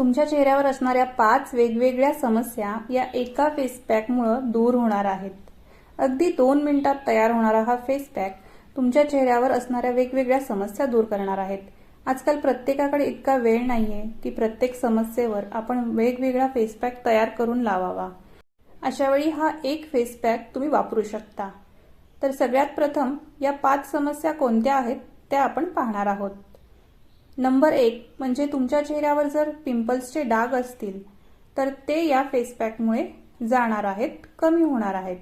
तुमच्या चेहऱ्यावर असणाऱ्या पाच वेगवेगळ्या समस्या या एका फेस पॅकमुळं दूर होणार आहेत. अगदी दोन मिनिटात तयार होणारा हा फेस पॅक तुमच्या चेहऱ्यावर असणाऱ्या वेगवेगळ्या समस्या दूर करणार आहेत. आजकाल प्रत्येकाकडे इतका वेळ नाहीये की प्रत्येक समस्येवर आपण वेगवेगळा फेस पॅक तयार करून लावावा. अशा वेळी हा एक फेस पॅक तुम्ही वापरू शकता. तर सगळ्यात प्रथम या पाच समस्या कोणत्या आहेत त्या आपण पाहणार आहोत. नंबर एक म्हणजे तुमच्या चेहऱ्यावर जर पिंपल्सचे डाग असतील तर ते या फेस पॅकमुळे जाणार आहेत कमी होणार आहेत.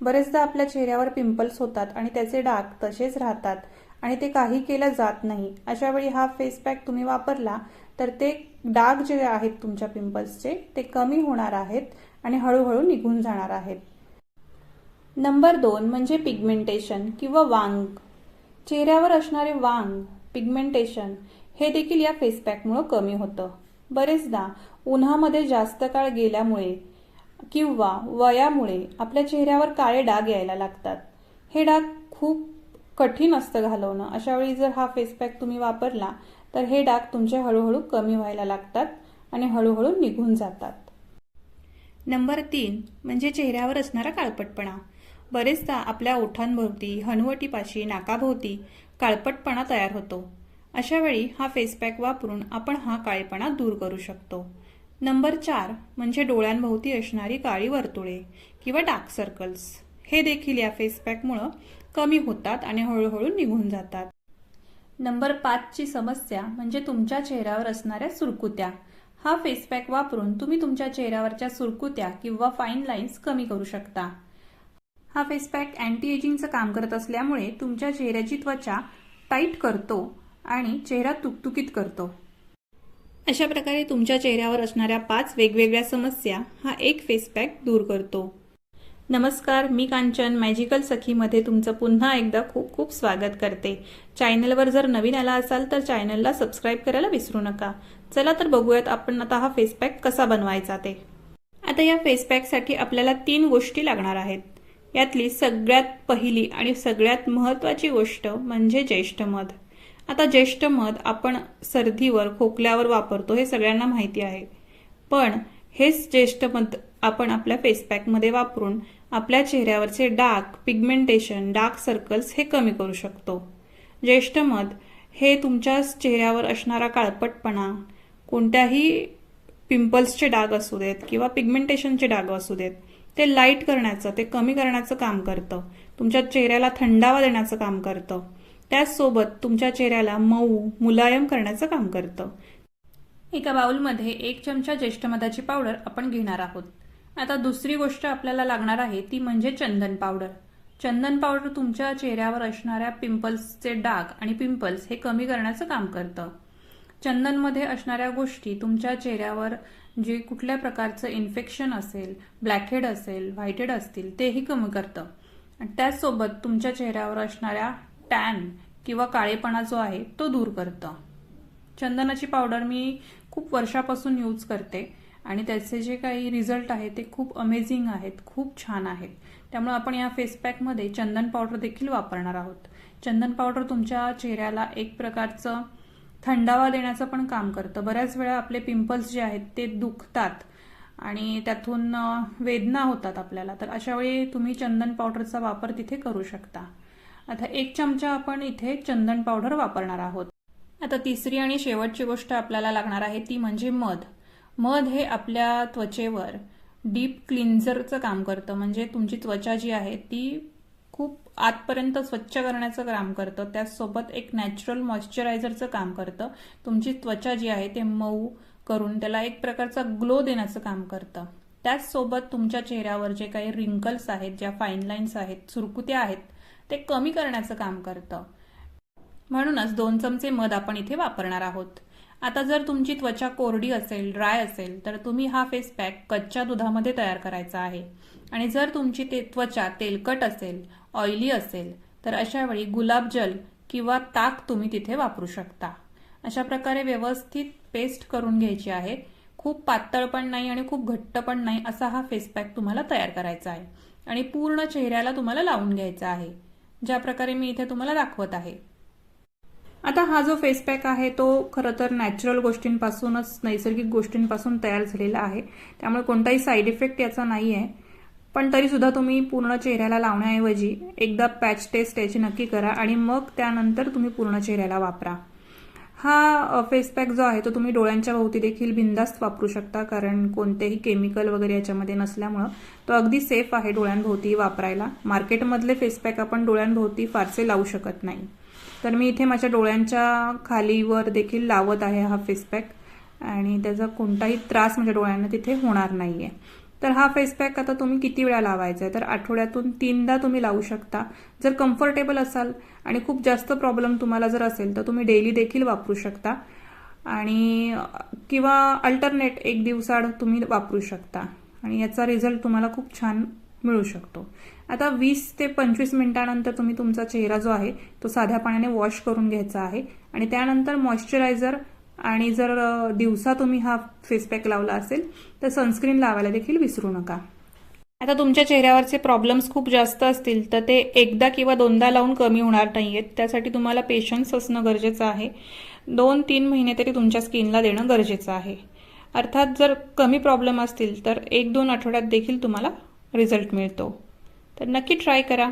बरेचदा आपल्या चेहऱ्यावर पिंपल्स होतात आणि त्याचे डाग तसेच राहतात आणि ते काही केलं जात नाही. अशा वेळी हा फेस पॅक तुम्ही वापरला तर ते डाग जे आहेत तुमच्या पिंपल्सचे ते कमी होणार आहेत आणि हळूहळू निघून जाणार आहेत. नंबर दोन म्हणजे पिगमेंटेशन किंवा वांग. चेहऱ्यावर असणारे वांग पिगमेंटेशन हे देखील या फेस पॅकमुळं कमी होतं. बरेचदा उन्हामध्ये जास्त काळ गेल्यामुळे किंवा वयामुळे आपल्या चेहऱ्यावर काळे डाग यायला लागतात. हे डाग खूप कठीण असतं घालवणं. अशा वेळी जर हा फेस पॅक तुम्ही वापरला तर हे डाग तुमचे हळूहळू कमी व्हायला लागतात आणि हळूहळू निघून जातात. नंबर तीन म्हणजे चेहऱ्यावर असणारा काळपटपणा. बरेचदा आपल्या ओठांभोवती हनुवटीपाशी नाकाभोवती काळपटपणा तयार होतो. अशावेळी हा फेस पॅक वापरून आपण हा काळेपणा दूर करू शकतो. नंबर चार म्हणजे डोळ्यांभोवती असणारी काळी वर्तुळे किंवा डार्क सर्कल्स हे देखील या फेस पॅकमुळं कमी होतात आणि हळूहळू निघून जातात. नंबर पाचची समस्या म्हणजे तुमच्या चेहऱ्यावर असणाऱ्या सुरकुत्या. हा फेस पॅक वापरून तुम्ही तुमच्या चेहऱ्यावरच्या सुरकुत्या किंवा फाईन लाईन्स कमी करू शकता. हा फेस पॅक अँटी एजिंगचं काम करत असल्यामुळे तुमच्या चेहऱ्याची त्वचा टाईट करतो आणि चेहरा तुकतुकीत करतो. अशा प्रकारे तुमच्या चेहऱ्यावर असणाऱ्या पाच वेगवेगळ्या समस्या हा एक फेस पॅक दूर करतो. नमस्कार मी कांचन मॅजिकल सखीमध्ये तुमचं पुन्हा एकदा खूप खूप स्वागत करते. चॅनलवर जर नवीन आला असाल तर चॅनलला सबस्क्राईब करायला विसरू नका. चला तर बघूयात आपण आता हा फेस पॅक कसा बनवायचा ते. आता या फेस पॅकसाठी आपल्याला तीन गोष्टी लागणार आहेत. यातली सगळ्यात पहिली आणि सगळ्यात महत्त्वाची गोष्ट म्हणजे ज्येष्ठ मध. आता ज्येष्ठ मध आपण सर्दीवर खोकल्यावर वापरतो हे सगळ्यांना माहिती आहे. पण हेच ज्येष्ठ मध आपण आपल्या फेसपॅकमध्ये वापरून आपल्या चेहऱ्यावरचे डार्क पिगमेंटेशन डार्क सर्कल्स हे कमी करू शकतो. ज्येष्ठ मध हे तुमच्या चेहऱ्यावर असणारा काळपटपणा कोणत्याही पिंपल्सचे डाग असू देत किंवा पिगमेंटेशनचे डाग असू देत ते लाइट करण्याचं ते कमी करण्याचं काम करतं. तुमच्या चेहऱ्याला थंडावा देण्याचं काम करतं. त्याचसोबत तुमच्या चेहऱ्याला मऊ मुलायम करण्याचं काम करतं. एका बाउलमध्ये एक चमचा ज्येष्ठ मधाची पावडर आपण घेणार आहोत. आता दुसरी गोष्ट आपल्याला लागणार आहे ती म्हणजे चंदन पावडर. चंदन पावडर तुमच्या चेहऱ्यावर असणाऱ्या पिंपल्सचे डाग आणि पिंपल्स हे कमी करण्याचं काम करतं. चंदनमध्ये असणाऱ्या गोष्टी तुमच्या चेहऱ्यावर जे कुठल्या प्रकारचं इन्फेक्शन असेल ब्लॅकहेड असेल व्हाईटेड असतील तेही कमी करतं. त्याचसोबत तुमच्या चेहऱ्यावर असणाऱ्या टॅन किंवा काळेपणा जो आहे तो दूर करतं. चंदनाची पावडर मी खूप वर्षापासून यूज करते आणि त्याचे जे काही रिझल्ट आहेत ते खूप अमेझिंग आहेत खूप छान आहेत. त्यामुळे आपण या फेस पॅकमध्ये चंदन पावडर देखील वापरणार आहोत. चंदन पावडर तुमच्या चेहऱ्याला एक प्रकारचं थंडावा देण्याचं पण काम करतं. बऱ्याच वेळा आपले पिंपल्स जे आहेत ते दुखतात आणि त्यातून वेदना होतात आपल्याला. तर अशा वेळी तुम्ही चंदन पावडरचा वापर तिथे करू शकता. आता एक चमचा आपण इथे चंदन पावडर वापरणार आहोत. आता तिसरी आणि शेवटची गोष्ट आपल्याला लागणार आहे ती म्हणजे मध. मध हे आपल्या त्वचेवर डीप क्लिन्झरचं काम करतं. म्हणजे तुमची त्वचा जी आहे ती खूप आतपर्यंत स्वच्छ करण्याचं काम करतं. त्याचसोबत एक नॅचरल मॉइश्चरायझरचं काम करतं. तुमची त्वचा जी आहे ते मऊ करून त्याला एक प्रकारचा ग्लो देण्याचं काम करतं. त्याचसोबत तुमच्या चेहऱ्यावर जे काही रिंकल्स आहेत ज्या फाईन लाईन्स आहेत सुरकुत्या आहेत ते कमी करण्याचं काम करतं. म्हणूनच दोन चमचे मध आपण इथे वापरणार आहोत. आता जर तुमची त्वचा कोरडी असेल ड्राय असेल तर तुम्ही हा फेस पॅक कच्च्या दुधामध्ये तयार करायचा आहे. आणि जर तुमची ते त्वचा तेलकट असेल ऑइली असेल तर अशा वेळी गुलाबजल किंवा ताक तुम्ही तिथे वापरू शकता. अशा प्रकारे व्यवस्थित पेस्ट करून घ्यायची आहे. खूप पातळ पण नाही आणि खूप घट्ट पण नाही असा हा फेस पॅक तुम्हाला तयार करायचा आहे. आणि पूर्ण चेहऱ्याला तुम्हाला लावून घ्यायचा आहे. ज्या प्रकारे मी इथे तुम्हाला दाखवत आहे. आता हा जो फेस पॅक आहे तो खरं तर नॅचरल गोष्टींपासूनच नैसर्गिक गोष्टींपासून तयार झालेला आहे. त्यामुळे कोणताही साईड इफेक्ट याचा नाही आहे पण तरीसुद्धा तुम्ही पूर्ण चेहऱ्याला लावण्याऐवजी एकदा पॅच टेस्ट याची नक्की करा आणि मग त्यानंतर तुम्ही पूर्ण चेहऱ्याला वापरा. हा फेस पॅक जो आहे तो तुम्ही डोळ्यांच्या भोवती देखील बिंदास्त वापरू शकता कारण कोणतेही केमिकल वगैरे याच्यामध्ये नसल्यामुळं तो अगदी सेफ आहे डोळ्यांभोवती वापरायला. मार्केटमधले फेस पॅक आपण डोळ्यांभोवती फारसे लावू शकत नाही. तर मी इथे माझ्या डोळ्यांच्या खालीवर देखील लावत आहे हा फेस पॅक आणि त्याचा कोणताही त्रास माझ्या डोळ्यांना तिथे होणार नाही आहे तर हा फेस पॅक आता तुम्ही किती वेळा लावायचा आहे? तर आठवड्यातून तीनदा तुम्ही लावू शकता. जर कम्फर्टेबल असाल आणि खूप जास्त प्रॉब्लेम तुम्हाला जर असेल तर तुम्ही डेली देखील वापरू शकता. आणि किंवा अल्टरनेट एक दिवसाआड तुम्ही वापरू शकता. आणि याचा रिझल्ट तुम्हाला खूप छान मिळू शकतो. आता वीस ते पंचवीस मिनिटानंतर तुम्ही तुमचा चेहरा जो आहे तो साध्या पाण्याने वॉश करून घ्यायचा आहे. आणि त्यानंतर मॉइश्चरायझर आणि जर दिवसा तुम्ही हा फेस पॅक लावला असेल तर सनस्क्रीन लावायला देखील विसरू नका. आता तुमच्या चेहऱ्यावरचे प्रॉब्लेम्स खूप जास्त असतील तर ते एकदा किंवा दोनदा लावून कमी होणार नाही आहेत त्यासाठी तुम्हाला पेशन्स असणं गरजेचं आहे. दोन तीन महिने तरी तुमच्या स्किनला देणं गरजेचं आहे. अर्थात जर कमी प्रॉब्लेम असतील तर एक दोन आठवड्यात देखील तुम्हाला रिझल्ट मिळतो. तर नक्की ट्राय करा.